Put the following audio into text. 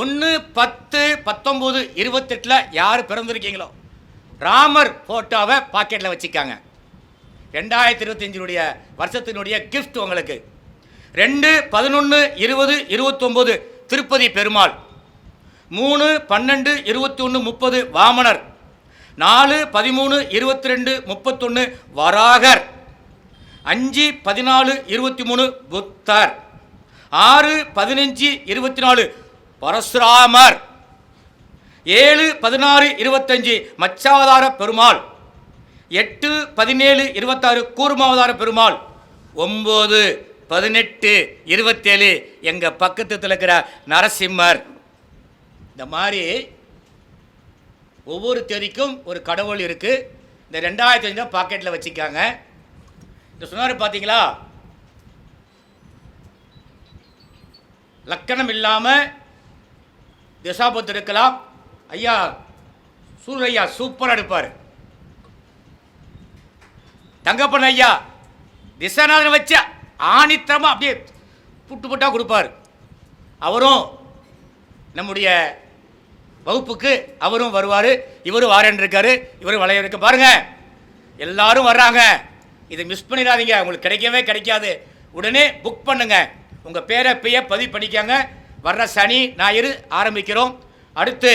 ஒன்று பத்து பத்தொம்போது இருபத்தெட்டில் யார் பிறந்திருக்கீங்களோ ராமர் ஃபோட்டோவை பாக்கெட்டில் வச்சுக்காங்க. ரெண்டாயிரத்தி இருபத்தஞ்சினுடைய வருஷத்தினுடைய கிஃப்ட் உங்களுக்கு. ரெண்டு பதினொன்று இருபது இருபத்தொம்போது திருப்பதி பெருமாள். மூணு பன்னெண்டு இருபத்தி ஒன்று முப்பது வாமனர். நாலு பதிமூணு இருபத்தி ரெண்டு முப்பத்தொன்று வராகர். அஞ்சு பதினாலு இருபத்தி மூணு புத்தர். ஆறு பதினஞ்சு இருபத்தி நாலு பரசுராமர். ஏழு பதினாறு இருபத்தஞ்சு மச்சாவதார பெருமாள். எட்டு பதினேழு இருபத்தாறு கூர்மாவதார பெருமாள். ஒம்பது பதினெட்டு இருபத்தேழு எங்கள் பக்கத்தில் இருக்கிற நரசிம்மர். இந்த மாதிரி ஒவ்வொரு தேதிக்கும் ஒரு கடவுள் இருக்குது இந்த ரெண்டாயிரத்தி அஞ்சு பாக்கெட்டில் வச்சுக்காங்க இந்த சொன்னார் பார்த்தீங்களா லக்கணம் இல்லாமல் திசாபத்து இருக்கலாம். ஐயா சூரையா சூப்பராக எடுப்பார். தங்கப்பன் ஐயா திசாநாதன் வச்ச ஆணித்தரமாக அப்படியே புட்டு புட்டாக கொடுப்பார். அவரும் நம்முடைய வகுப்புக்கு அவரும் வருவார். இவரும் வாரன் இருக்காரு. இவரும் வளைய இருக்க. பாருங்க. எல்லாரும் வர்றாங்க. இதை மிஸ் பண்ணிடாதீங்க. உங்களுக்கு கிடைக்கவே கிடைக்காது. உடனே புக் பண்ணுங்க. உங்கள் பேரை பெய பதிவு பண்ணிக்காங்க. வர்ற சனி ஞாயிறு ஆரம்பிக்கிறோம். அடுத்து